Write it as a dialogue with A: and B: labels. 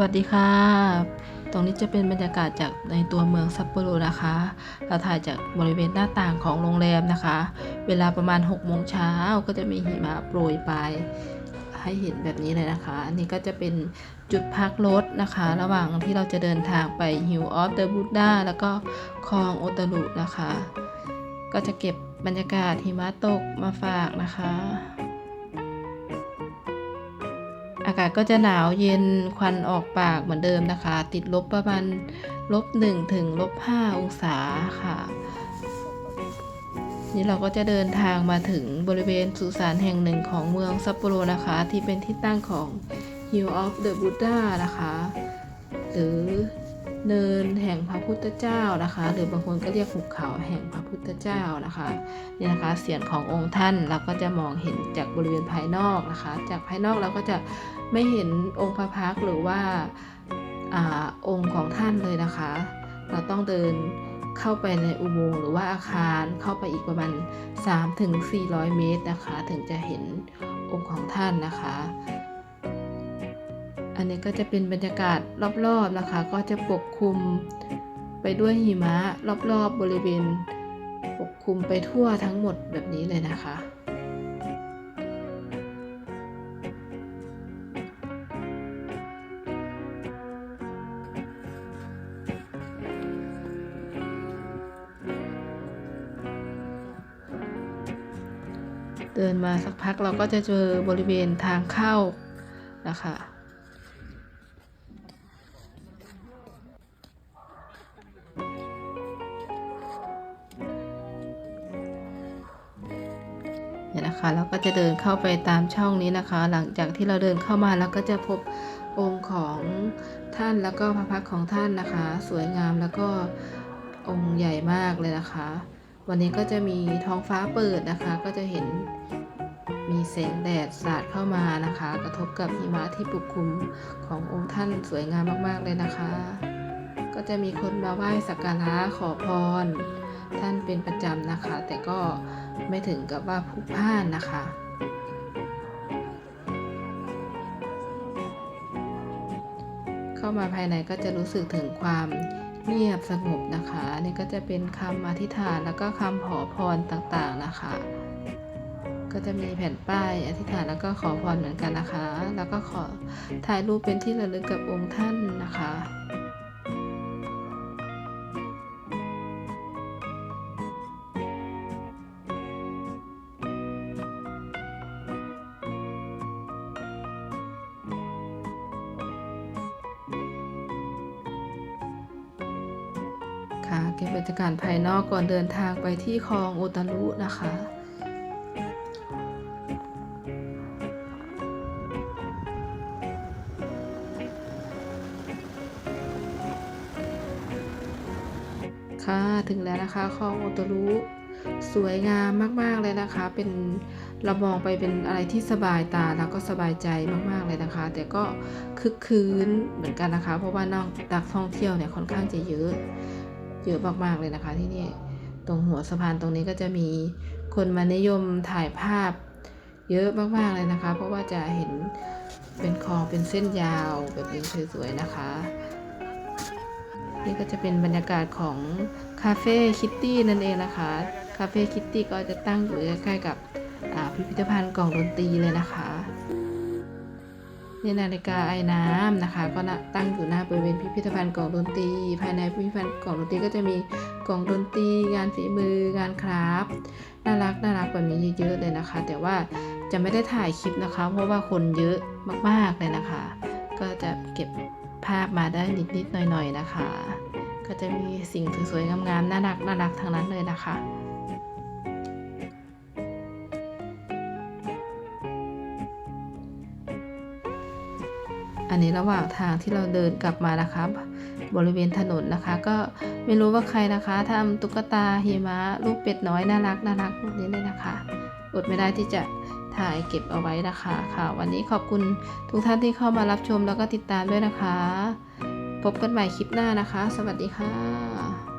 A: วัสดีค่ะ ตรงนี้จะเป็นบรรยากาศจากในตัวเมืองซัปโปโรนะคะ เราถ่ายจากบริเวณหน้าต่างของโรงแรมนะคะ เวลาประมาณ6โมงเช้าก็จะมีหิมะโปรยปลายให้เห็นแบบนี้เลยนะคะ อันนี้ก็จะเป็นจุดพักรถนะคะ ระหว่างที่เราจะเดินทางไป Hill of the Buddha แล้วก็คลองโอตารุนะคะ ก็จะเก็บบรรยากาศหิมะตกมาฝากนะคะ อากาศก็จะหนาวเย็นควันออกปากเหมือนเดิมนะคะ ติดลบประมาณลบหนึ่งถึงลบห้าองศาค่ะ นี่เราก็จะเดินทางมาถึงบริเวณสุสานแห่งหนึ่งของเมืองซัปโปโรนะคะ ที่เป็นที่ตั้งของ Hill of the Buddha นะคะ หรือ เนินแห่งพระพุทธเจ้านะคะ หรือบางคนก็เรียกหุบเขาแห่งพระพุทธเจ้านะคะนี่นะคะเสียงขององค์ท่านเราก็จะมองเห็นจากบริเวณภายนอกนะคะ จากภายนอกเราก็จะไม่เห็นองค์พระพักหรือว่าอาองค์ของท่านเลยนะคะ เราต้องเดินเข้าไปในอุโมงค์หรือว่าอาคารเข้าไปอีกประมาณ 3-400 เมตรนะคะ ถึงจะเห็นองค์ของท่านนะคะ อันนี้ก็จะเป็นบรรยากาศรอบๆนะคะ ก็จะปกคลุมไปด้วยหิมะรอบๆบบริเวณ ปกคลุมไปทั่วทั้งหมดแบบนี้เลยนะคะเดินมาสักพักเราก็จะเจอบริเวณทางเข้านะคะ เนี่ยนะคะเราก็จะเดินเข้าไปตามช่องนี้นะคะ หลังจากที่เราเดินเข้ามาแล้วก็จะพบองค์ของท่านแล้วก็พระพักของท่านนะคะ สวยงามแล้วก็องค์ใหญ่มากเลยนะคะ วันนี้ก็จะมีท้องฟ้าเปิดนะคะ ก็จะเห็นมีแสงแดดสาดเข้ามานะคะ กระทบกับหิมะที่ปกคลุมขององค์ท่านสวยงามมากๆเลยนะคะ ก็จะมีคนมาไหว้สักการะขอพร ท่านเป็นประจำนะคะ แต่ก็ ไม่ถึงกับว่าพลุกพล่านนะคะ เข้ามาภายในก็จะรู้สึกถึงความเงียบสงบนะคะนี่ก็จะเป็นคำอธิษฐานแล้วก็คำขอพรต่างๆนะคะ ก็จะมีแผ่นป้ายอธิษฐานแล้วก็ขอพรเหมือนกันนะคะ แล้วก็ขอถ่ายรูปเป็นที่ระลึกกับองค์ท่านนะคะ คะเก็บบรรยากาศภายนอกก่อนเดินทางไปที่คลองโอตารุนะคะค่ะถึงแล้วนะคะคลองโอตารุสวยงามมาก ๆ เลยนะคะ เป็นเรามองไปเป็นอะไรที่สบายตาแล้วก็สบายใจมาก ๆ เลยนะคะ แต่ก็คึกคืนเหมือนกันนะคะ เพราะว่านอกจากท่องเที่ยวเนี่ยค่อนข้างจะเยอะ เยอะมากๆเลยนะคะที่นี่ตรงหัวสะพานตรงนี้ก็จะมีคนมานิยมถ่ายภาพเยอะมากๆเลยนะคะ เพราะว่าจะเห็นเป็นคลองเป็นเส้นยาวแบบนี้สวยๆนะคะ นี่ก็จะเป็นบรรยากาศของคาเฟ่คิตตี้นั่นเองนะคะคาเฟ่คิตตี้ก็จะตั้งอยู่ใกล้ๆกับพิพิธภัณฑ์กล่องดนตรีเลยนะคะ นี่นาฬิกาไอ้น้ำนะคะ ก็นะตั้งอยู่หน้าบริเวณพิพิธภัณฑ์กล่องดนตรี ภายในพิพิธภัณฑ์กล่องดนตรีก็จะมีกล่องดนตรี งานฝีมืองานคราฟน่ารักน่ารักแบบนี้เยอะๆเลยนะคะ แต่ว่าจะไม่ได้ถ่ายคลิปนะคะ เพราะว่าคนเยอะมากๆเลยนะคะ ก็จะเก็บภาพมาได้นิดๆหน่อยๆนะคะ ก็จะมีสิ่งสวยๆงามๆน่ารักน่ารักทั้งนั้นเลยนะคะ อันนี้ระหว่างทางที่เราเดินกลับมานะคะ บริเวณถนนนะคะ ก็ไม่รู้ว่าใครนะคะทำตุ๊กตาหิมะรูปเป็ดน้อยน่ารักน่ารักแบบนี้เลยนะคะอดไม่ได้ที่จะถ่ายเก็บเอาไว้นะคะค่ะ วันนี้ขอบคุณทุกท่านที่เข้ามารับชมแล้วก็ติดตามด้วยนะคะ พบกันใหม่คลิปหน้านะคะ สวัสดีค่ะ